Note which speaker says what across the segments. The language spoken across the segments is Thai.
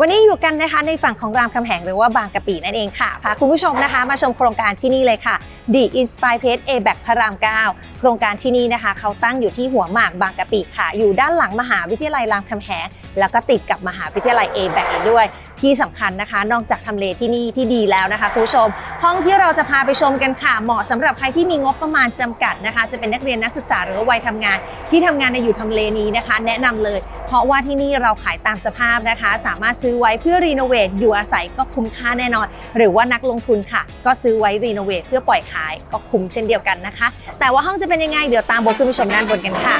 Speaker 1: วันนี้อยู่กันนะคะในฝั่งของรามคำแหงหรือว่าบางกะปินั่นเองค่ะพาคุณผู้ชมนะคะ มาชมโครงการที่นี่เลยค่ะ The Inspire Place A b a c พระราม 9 โครงการที่นี่นะคะ เขาตั้งอยู่ที่หัวหมากบางกะปิค่ะ อยู่ด้านหลังมหาวิทยาลัยรามคำแหงแล้วก็ติดกับมหาวิทยาลัย A b a c อีกด้วย ที่สำคัญนะคะ นอกจากทำเลที่นี่ที่ดีแล้วนะคะคุณผู้ชม ห้องที่เราจะพาไปชมกันค่ะ เหมาะสำหรับใครที่มีงบประมาณจำกัดนะคะ จะเป็นนักเรียนนักศึกษาหรือวัยทำงาน ที่ทำงานในอยู่ทำเลนี้นะคะ แนะนำเลย เพราะว่าที่นี่เราขายตามสภาพนะคะ สามารถซื้อไว้เพื่อรีโนเวทอยู่อาศัยก็คุ้มค่าแน่นอน หรือว่านักลงทุนค่ะ ก็ซื้อไว้รีโนเวทเพื่อปล่อยขายก็คุ้มเช่นเดียวกันนะคะ แต่ว่าห้องจะเป็นยังไงเดี๋ยวตามโบขึ้นไปชมด้านบนกันค่ะ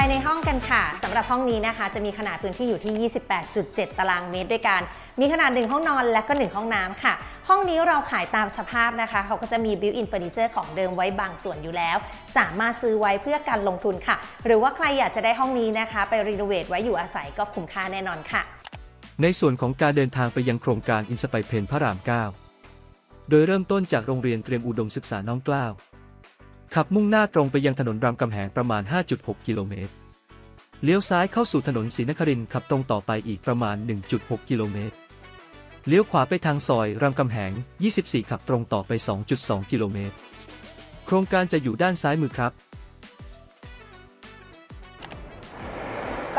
Speaker 1: ามาชมภายในห้องกันค่ะสำหรับห้องนี้นะคะ จะมีขนาดพื้นที่อยู่ที่ 28.7 ตารางเมตรด้วยกัน มีขนาด 1 ห้องนอนและก็ 1 ห้องน้ำค่ะ ห้องนี้เราขายตามสภาพนะคะ เขาก็จะมีบิวอินเฟอร์นิเจอร์ของเดิมไว้บางส่วนอยู่แล้ว สามารถซื้อไว้เพื่อการลงทุนค่ะ หรือว่าใครอยากจะได้ห้องนี้นะคะ ไปรีโนเวทไว้อยู่อาศัยก็คุ้มค่าแน่นอนค่ะ
Speaker 2: ในส่วนของการเดินทางไปยังโครงการอินสไปเพนพระราม 9 โดยเริ่มต้นจากโรงเรียนเตรียมอุดมศึกษาน้องกล้าว ขับมุ่งหน้าตรงไปยังถนนรามคำแหงประมาณ 5.6 กิโลเมตร เลี้ยวซ้ายเข้าสู่ถนนศรีนครินขับตรงต่อไปอีกประมาณ 1.6 กิโลเมตร เลี้ยวขวาไปทางซอยรามคำแหง 24 ขับตรงต่อไป 2.2 กิโลเมตร โครงการจะอยู่ด้านซ้ายมือครับ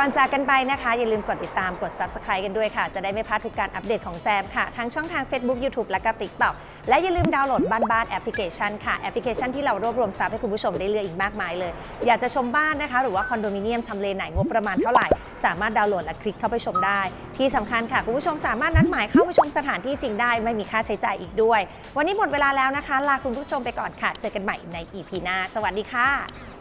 Speaker 1: ก่อนจากกันไปนะคะ อย่าลืมกดติดตามกด Subscribe กันด้วยค่ะ จะได้ไม่พลาดทุกการอัปเดตของแจมค่ะ ทั้งช่องทาง Facebook YouTube และก็ TikTok และอย่าลืมดาวน์โหลดบ้านบ้านแอปพลิเคชันค่ะ แอปพลิเคชันที่เรารวบรวมซับให้คุณผู้ชมได้เลือกอีกมากมายเลย อยากจะชมบ้านนะคะ หรือว่าคอนโดมิเนียมทำเลไหนงบประมาณเท่าไหร่ สามารถดาวน์โหลดและคลิกเข้าไปชมได้ ที่สำคัญค่ะ คุณผู้ชมสามารถนัดหมายเข้าไปชมสถานที่จริงได้ ไม่มีค่าใช้จ่ายอีกด้วย วันนี้หมดเวลาแล้วนะคะ ลาคุณผู้ชมไปก่อนค่ะ เจอกันใหม่ใน EP หน้า สวัสดีค่ะ